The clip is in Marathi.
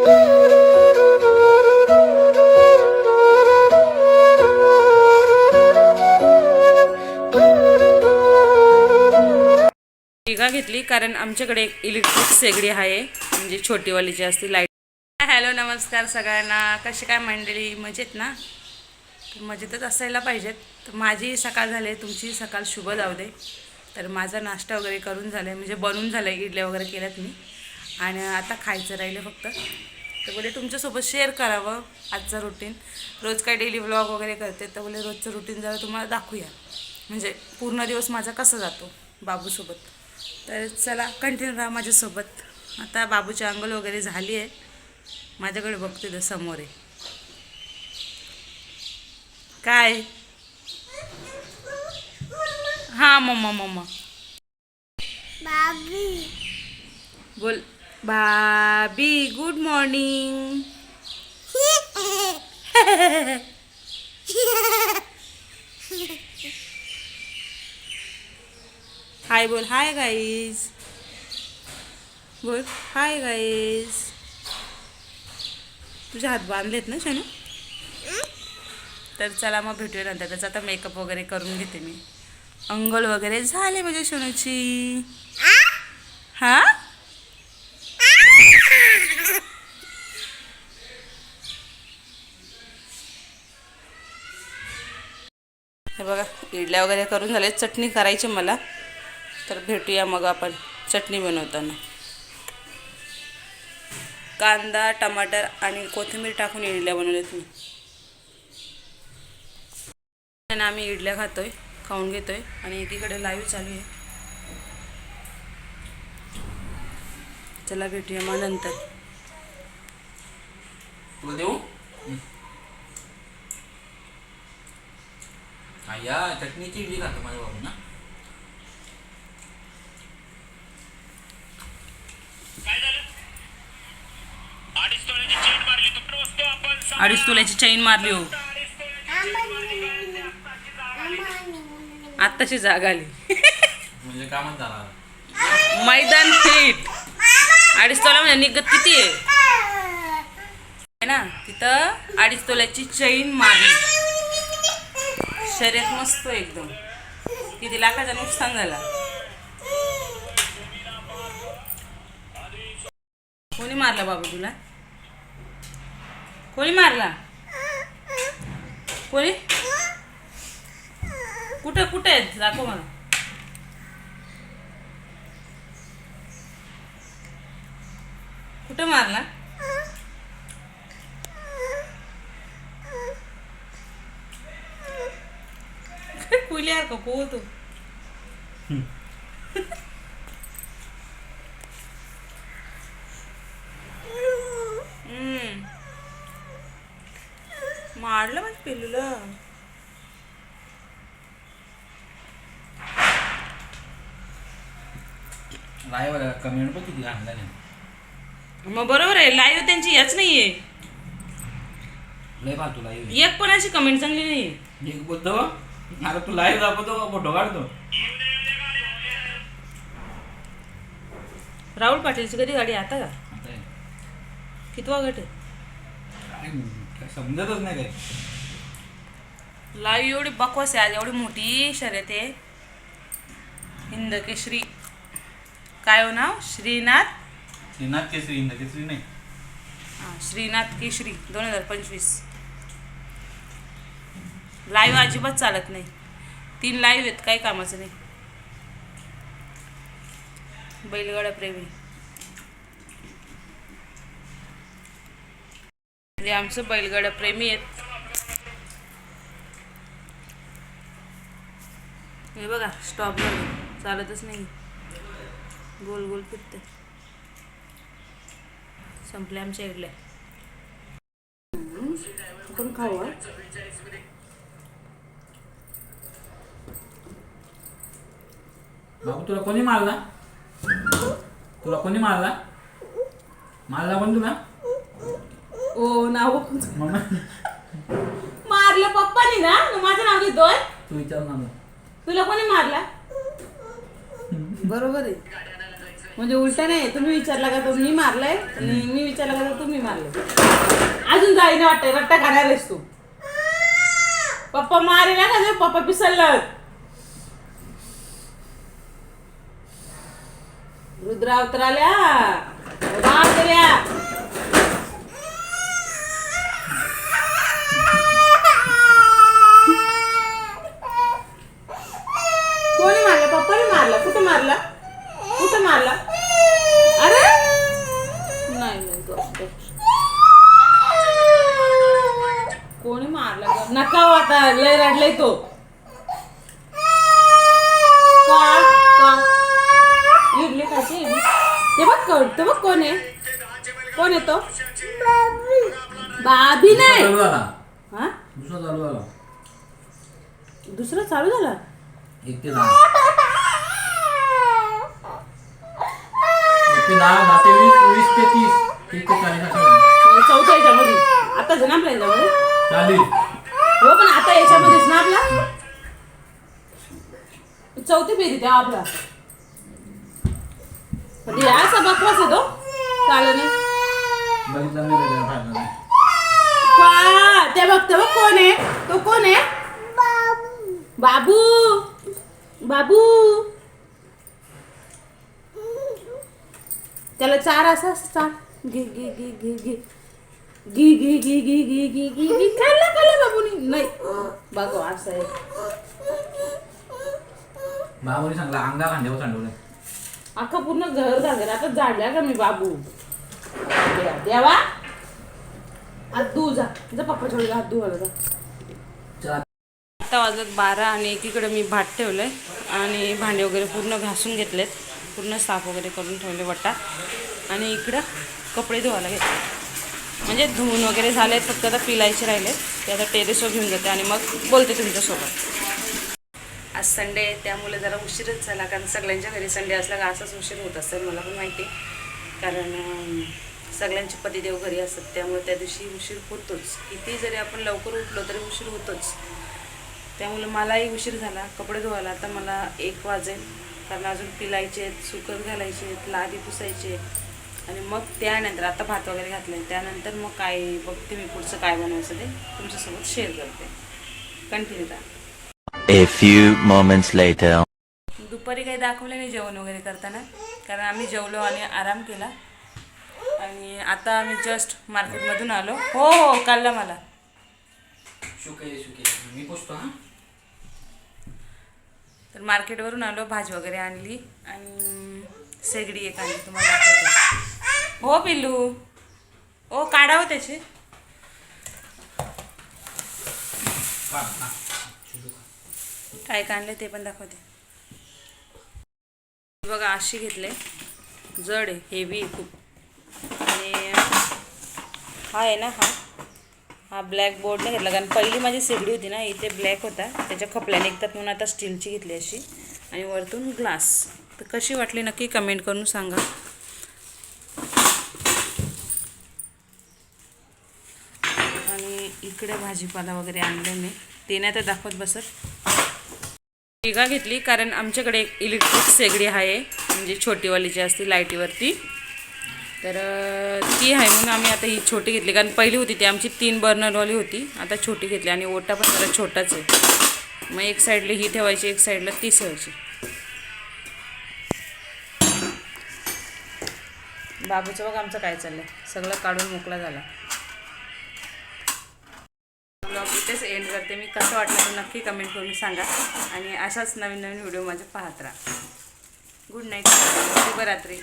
शेगा घेतली कारण आमच्याकडे एक इलेक्ट्रिक शेगडी आहे म्हणजे छोटीवाली जी असते लाइट हॅलो नमस्कार सगळ्यांना. कशी काय मंडळी? मजेत ना? मजेतच असायला पाहिजेत. तर माझी सकाळ झाली तुमची सकाळ शुभ जाऊ दे. तर माझा नाश्ता वगैरे करून झाला आहे म्हणजे बनवून झालं आहे इडल्या वगैरे केल्यात मी. आणि आता खायचं राहिलं फक्त. तर बोले तुमच्यासोबत शेअर करावं आजचं रुटीन रोज काय डेली व्लॉग वगैरे करते तर बोले रोजचं रुटीन जरा तुम्हाला दाखवूया. म्हणजे पूर्ण दिवस माझा कसा जातो बाबूसोबत. तर चला कंटिन्यू राहा माझ्यासोबत. आता बाबूची अंघोळ वगैरे झाली आहे. माझ्याकडे बघते तर समोर आहे. काय? हां मम्मा मम्मा. बाबी. बोल. बाबी गुड मॉर्निंग हाय बोल. हाय गाईज बोल. हाय गाईज तुझे हात बांधलेत ना शनू? तर चला मग भेटूया नंतर. त्याचा आता मेकअप वगैरे करून घेते मी. अंघोळ वगैरे झाले माझ्या शनूची. हे? इडल्या वगैरे करून झाले चटणी करायची मला. तर भेटूया मग आपण चटणी बनवताना. कांदा टमाटर आणि कोथिंबीर टाकून इडल्या बनवल्यात मी आणि आम्ही इडल्या खातोय खाऊन घेतोय आणि एकीकडे लाईव्ह चालू आहे. चला भेटूया मग नंतर. देऊ? या चटणीची इडली खातो माझ्या बाबू ना अडीच तोल्याची चैन मारली. हो. आत्ताची जाग आली. म्हणजे कामच झाला. मैदान फिट अडीच तोला म्हणजे निघत किती आहे? है ना? तिथं अडीच तोल्याची चैन मारली. शर्यत मस्त एकदम. किती लाखाचं नुकसान झाला. कोणी मारला बाबा तुला? कोणी मारला? कोणी? कुठं कुठे आहेत? दाखव मला. कुठं मारला कुली यार का को तू हम्म. मारलं माझ्या पिल्लूला लाईव्ह कमेंट पण किती घाण झाली. मग बरोबर आहे लाईव्ह त्यांची याच नाहीये. एक पण अशी कमेंट चांगली नाहीये. एक बोलतो. आता तू लाईव्ह दाखवतो का? फोटो काढतो. राहुल पाटीलची कधी गाडी आता का? आता कितवा गट आहे? काय काय समजतच नाही काही. लाईव्ह एवढी बकवास आहे आज एवढी मोठी शर्यत आहे. हिंद केसरी काय हो नाव? श्रीनाथ? श्रीनाथ केसरी इंद केसरी नाही. हां श्रीनाथ केशरी दोन हजार पंचवीस. लाईव्ह अजिबात चालत नाही. तीन लाईव्ह आहेत काही कामाचं नाही. बैलगाडा प्रेमी. म्हणजे आमचं बैलगाडा प्रेमी आहेत. हे बघा स्टॉप झालं. चालतच नाही. गोल गोल फिरते संपल्या आमच्या इडल्या आपण खाऊ बाबू तुला कोणी मारला? तुला कोणी मारला? मारला पण तुला? ओ नाव मम्मी मारलं पप्पानी ना? मग माझं नाव घेतोय? तू विचार ना मला. तुला कोणी मारला? बरोबर आहे. म्हणजे उलटा नाही तुम्ही विचारला का तर मी मारलंय? आणि मी विचारला का तर तुम्ही मारले अजून जाईने वाटतंय रट्टा खाणार आहेस तू. पप्पा मारे ना का पप्पा पिसललं रुद्रा अवतराल्या बापऱ्या कोणी मारलं? पप्पाने मारला. कुठं मारला? कुठं मारला? अरे! नाही नाही. कोणी मारला? नका आता लय रडलाय तो का का इडली खायची इडली ते बघ कोण ते बघ कोण आहे कोण आहे तो बाबी. नाही. चालू झाला. हा? दुसरा चालू झाला. दुसरा चालू झाला? एक ते दहा. एक ते दहा दहा ते वीस वीस ते तीस. तीस ते चाळीस असं चौथ्या याच्यामध्ये. आता याच्यामध्ये? हो पण आता याच्यामध्येच ना आपला? चौथी फेरी तेव्हा आपला. कधी असा बकवास आहे तो चालू नाही बघितलं नाही त्याच्या फायदा नाही. का ते बघ कोण आहे? तो कोण आहे? बाबू. बाबू. त्याला चार असा चार घे घे घे घे घे. घे घे घे घे घे घे घे घे. खाल्ला खाल्ला बाबूनी. नाही. बघ असं आहे. बाबाने सांगला अंगा खांद्यावर सांडवलं अख्खा पूर्ण घर झालं आता जाडल्या का मी बाबू? देवा देवा हात धुऊ जा. जा पप्पा छोडला हात धुवायला जा. आता वाजत बारा आणि एकीकडे मी भात ठेवलं आहे आणि भांडे वगैरे पूर्ण घासून घेतलेत. पूर्ण साफ वगैरे करून ठेवले वटा. आणि इकडं कपडे धुवायला घेतले. म्हणजे धुवून वगैरे झाले फक्त आता पिलायचे राहिले. ते आता टेरेसवर घेऊन जाते आणि मग बोलते तुमच्यासोबत. आज संडे आहे त्यामुळे जरा उशीरच झाला. कारण सगळ्यांच्या घरी संडे असला का असाच उशीर होत असेल मला पण माहिती. आहे. कारण सगळ्यांचे पतिदेव घरी असतात त्यामुळे त्या दिवशी उशीर होतोच. किती जरी आपण लवकर उठलो तरी उशीर होतोच. त्यामुळे मलाही उशीर झाला कपडे धुवायला. आता मला एक वाजेल कारण अजून पिलायचे आहेत सुकत घालायचे आहेत लादी पुसायचे आणि मग त्यानंतर आता भात वगैरे घातले त्यानंतर मग काय बघते मी पुढचं काय बनवायचं ते तुमच्यासोबत शेअर करते. कंटिन्यू राहा. दुपारी काही दाखवलं नाही जेवण वगैरे करताना कारण आम्ही जेवलो आणि आराम केला. आणि आता आम्ही जस्ट मार्केटमधून आलो. हो हो काढला मला. मी हा? तर मार्केटवरून आलो भाजी वगैरे आणली आणि शेगडी एक आणली तुम्हाला दाखवते. हो पिल्लू. ओ हो त्याचे. हा, हा. काय आणलं ते पण दाखवते. बघा अशी घेतले जड आहे हेवी खूप. हा आहे ना हा. हा ब्लॅक बोर्ड नाही घेतला कारण पहिली माझी शेगडी होती ना इथे ब्लॅक होता. त्याच्या खपल्या निघतात म्हणून आता स्टीलची घेतली अशी. आणि वरतून ग्लास तर कशी वाटली नक्की कमेंट करून सांगा. आणि इकडे भाजीपाला वगैरे आणले मी. ते नाही तर दाखवत बसत. टिगा घेतली कारण आमच्याकडे एक इलेक्ट्रिक शेगडी आहे. म्हणजे छोटीवाली जी असते लाईटीवरती तर ती आहे म्हणून आम्ही आता ही छोटी घेतली. कारण पहिली होती ती आमची तीन बर्नरवाली होती. आता छोटी घेतली आणि ओटा पण जरा छोटाच आहे. मग एक साईडला ही ठेवायची एक साईडला ती ठेवायची. बाबूचं बघ आमचं काय चाललंय. सगळं काढून मोकळा झाला. ब्लॉग इथेच एंड करते. मी कसं वाटलं तर नक्की कमेंट करून सांगा. आणि अशाच नवीन नवीन व्हिडिओ माझे पाहत राहा. गुड नाईट शुभरात्री.